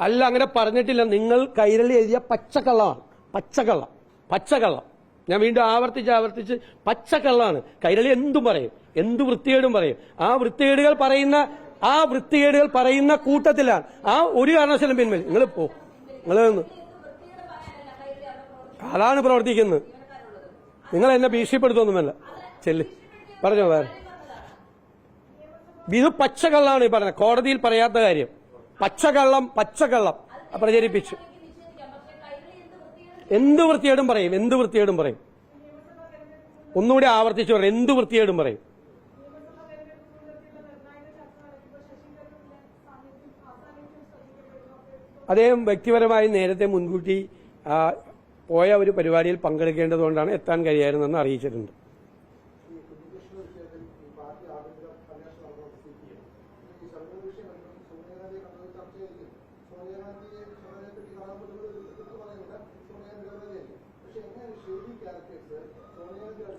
അല്ല അങ്ങനെ പറഞ്ഞിട്ടില്ല. നിങ്ങൾ കൈരളി എഴുതിയ പച്ചക്കള്ളമാണ് പച്ചക്കള്ളം പച്ചക്കള്ളം. ഞാൻ വീണ്ടും ആവർത്തിച്ച് ആവർത്തിച്ച് പച്ചക്കള്ളാണ്. കൈരളി എന്തും പറയും. എന്ത് വൃത്തികേടും പറയും. ആ വൃത്തികേടുകൾ പറയുന്ന ആ വൃത്തികേടുകൾ പറയുന്ന കൂട്ടത്തിലാണ്. ആ ഒരു കാരണവശാലും പിന്മേൽ നിങ്ങൾ പോ. നിങ്ങൾ അതാണ് പ്രവർത്തിക്കുന്നത്. നിങ്ങൾ എന്നെ ഭീഷണിപ്പെടുത്തൊന്നുമല്ല. ചെല്ല്. പറഞ്ഞോ വേറെ. ഇത് പച്ചക്കള്ളാണ് ഈ പറഞ്ഞത്. കോടതിയിൽ പറയാത്ത കാര്യം. പച്ചക്കള്ളം പച്ചകള്ളം. പ്രചരിപ്പിച്ചു. എന്ത് വൃത്തിയേടും പറയും എന്ത് വൃത്തിയേടും പറയും. ഒന്നുകൂടി ആവർത്തിച്ചു പറയും എന്ത് വൃത്തിയേടും പറയും. അദ്ദേഹം വ്യക്തിപരമായി നേരത്തെ മുൻകൂട്ടി പോയ ഒരു പരിപാടിയിൽ പങ്കെടുക്കേണ്ടതുകൊണ്ടാണ് എത്താൻ കഴിയായിരുന്നെന്ന് അറിയിച്ചിട്ടുണ്ട്.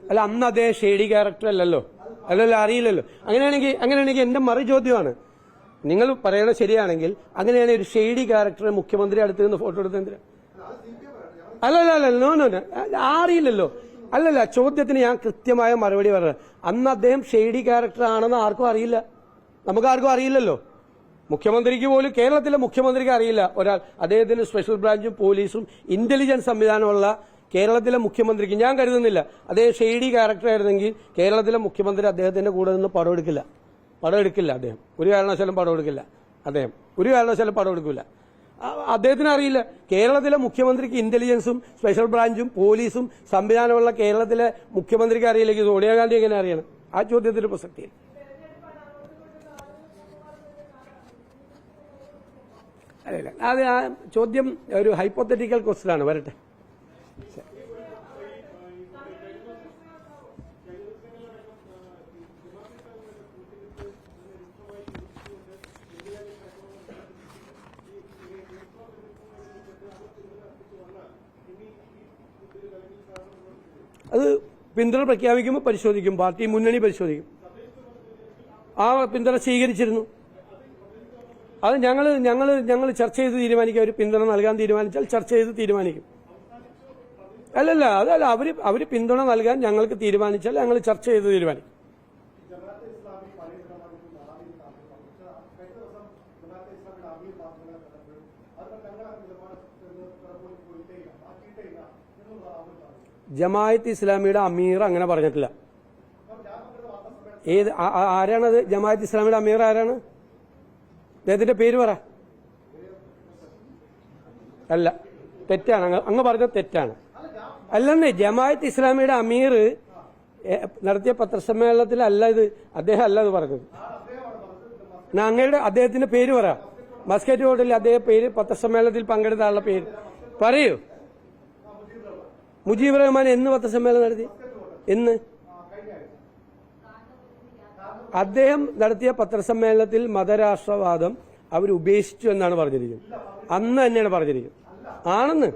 അല്ല അന്ന് അതേ ഷേഡി ക്യാരക്ടർ അല്ലല്ലോ. അല്ലല്ലോ അറിയില്ലല്ലോ. അങ്ങനെയാണെങ്കിൽ അങ്ങനെയാണെങ്കിൽ എന്റെ മറു ചോദ്യമാണ് നിങ്ങൾ പറയണത് ശരിയാണെങ്കിൽ അങ്ങനെയാണെങ്കിൽ ഒരു ഷേഡി ക്യാരക്ടർ മുഖ്യമന്ത്രി അടുത്ത് നിന്ന് ഫോട്ടോ എടുത്ത് എന്തിനാ? അല്ലല്ല അല്ല നോ നോ. അറിയില്ലല്ലോ. അല്ലല്ല ചോദ്യത്തിന് ഞാൻ കൃത്യമായ മറുപടി പറഞ്ഞത്. അന്ന് അദ്ദേഹം ഷെയ്ഡി ക്യാരക്ടർ ആണെന്ന് ആർക്കും അറിയില്ല. നമുക്ക് ആർക്കും അറിയില്ലല്ലോ. മുഖ്യമന്ത്രിക്ക് പോലും കേരളത്തിലെ മുഖ്യമന്ത്രിക്ക് അറിയില്ല. ഒരാൾ അദ്ദേഹത്തിന് സ്പെഷ്യൽ ബ്രാഞ്ചും പോലീസും ഇന്റലിജൻസ് സംവിധാനമുള്ള കേരളത്തിലെ മുഖ്യമന്ത്രിക്ക് ഞാൻ കരുതുന്നില്ല. അദ്ദേഹം ഷെയ്ഡി ക്യാരക്ടർ ആയിരുന്നെങ്കിൽ കേരളത്തിലെ മുഖ്യമന്ത്രി അദ്ദേഹത്തിന്റെ കൂടെ നിന്ന് പടം എടുക്കില്ല. പടം എടുക്കില്ല അദ്ദേഹം. ഒരു കാരണവശാലും പടം എടുക്കില്ല അദ്ദേഹം. ഒരു കാരണവശാലും പടം എടുക്കില്ല അദ്ദേഹത്തിന് അറിയില്ല. കേരളത്തിലെ മുഖ്യമന്ത്രിക്ക് ഇന്റലിജൻസും സ്പെഷ്യൽ ബ്രാഞ്ചും പോലീസും സംവിധാനമുള്ള കേരളത്തിലെ മുഖ്യമന്ത്രിക്ക് അറിയില്ലെങ്കിൽ സോണിയാഗാന്ധി എങ്ങനെ അറിയണം? ആ ചോദ്യത്തിന് പ്രസക്തിയില്ല. അല്ല അത് ആ ചോദ്യം ഒരു ഹൈപ്പോത്തറ്റിക്കൽ ക്വസ്റ്റൻ ആണ് വരട്ടെ. അത് പിന്തുണ പ്രഖ്യാപിക്കുമ്പോൾ പരിശോധിക്കും. പാർട്ടി മുന്നണി പരിശോധിക്കും. ആ പിന്തുണ സ്വീകരിച്ചിരുന്നു. അത് ഞങ്ങൾ ഞങ്ങൾ ഞങ്ങൾ ചർച്ച ചെയ്ത് തീരുമാനിക്കും. അവർ പിന്തുണ നൽകാൻ തീരുമാനിച്ചാൽ ചർച്ച ചെയ്ത് തീരുമാനിക്കും. അല്ലല്ല അതല്ല അവർ അവർ പിന്തുണ നൽകാൻ ഞങ്ങൾക്ക് തീരുമാനിച്ചാൽ ഞങ്ങൾ ചർച്ച ചെയ്ത് തീരുമാനിക്കും. ജമായത്ത് ഇസ്ലാമിയുടെ അമീർ അങ്ങനെ പറഞ്ഞിട്ടില്ല. ഏത് ആരാണത്? ജമായത്ത് ഇസ്ലാമിയുടെ അമീർ ആരാണ്? അദ്ദേഹത്തിന്റെ പേര് പറ. അല്ല തെറ്റാണ്. അങ്ങ് പറഞ്ഞത് തെറ്റാണ്. അല്ലെന്നേ ജമായത്ത് ഇസ്ലാമിയുടെ അമീർ നടത്തിയ പത്രസമ്മേളനത്തിൽ അല്ല ഇത് അദ്ദേഹം അല്ല ഇത് പറഞ്ഞത്. അങ്ങയുടെ അദ്ദേഹത്തിന്റെ പേര് പറ. മസ്കറ്റ് ഹോട്ടലിൽ അദ്ദേഹം പേര് പത്രസമ്മേളനത്തിൽ പങ്കെടുത്ത ആളുടെ പേര്. പറയൂ. മുജീബ് റഹ്മാൻ എന്ന് പത്രസമ്മേളനം നടത്തി? എന്ന്? അദ്ദേഹം നടത്തിയ പത്രസമ്മേളനത്തിൽ മതരാഷ്ട്രവാദം അവർ ഉപേക്ഷിച്ചു എന്നാണ് പറഞ്ഞിരിക്കുന്നത്. അന്ന് തന്നെയാണ് പറഞ്ഞിരിക്കുന്നത്. ആണെന്ന്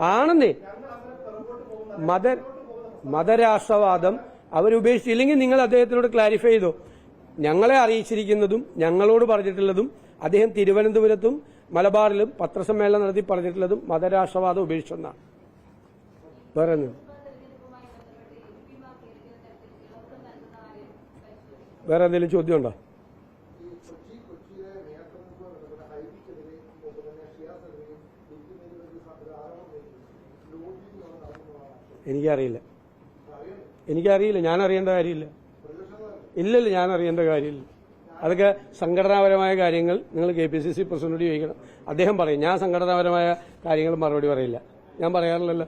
ആണെന്നേ. മത മതരാഷ്ട്രവാദം അവരുപേക്ഷിച്ചു ഇല്ലെങ്കിൽ നിങ്ങൾ അദ്ദേഹത്തിനോട് ക്ലാരിഫൈ ചെയ്തോ? ഞങ്ങളെ അറിയിച്ചിരിക്കുന്നതും ഞങ്ങളോട് പറഞ്ഞിട്ടുള്ളതും അദ്ദേഹം തിരുവനന്തപുരത്തും മലബാറിലും പത്രസമ്മേളനം നടത്തി പറഞ്ഞിട്ടുള്ളതും മതരാഷ്ട്രവാദം ഉപേക്ഷിച്ചെന്നാണ്. വേറെ ലോബി ചോദ്യം ഉണ്ടോ എനിക്കറിയില്ല. എനിക്കറിയില്ല. ഞാൻ അറിയേണ്ട കാര്യമില്ല. ഇല്ലല്ല ഞാൻ അറിയേണ്ട കാര്യമില്ല. അതൊക്കെ സംഘടനാപരമായ കാര്യങ്ങൾ നിങ്ങൾ കെ പി സി സി പ്രസിഡന്റിനോട് ചോദിക്കണം. അദ്ദേഹം പറയും ഞാൻ സംഘടനാപരമായ കാര്യങ്ങൾ മറുപടി പറയില്ല. ഞാൻ പറയാറില്ലല്ലോ.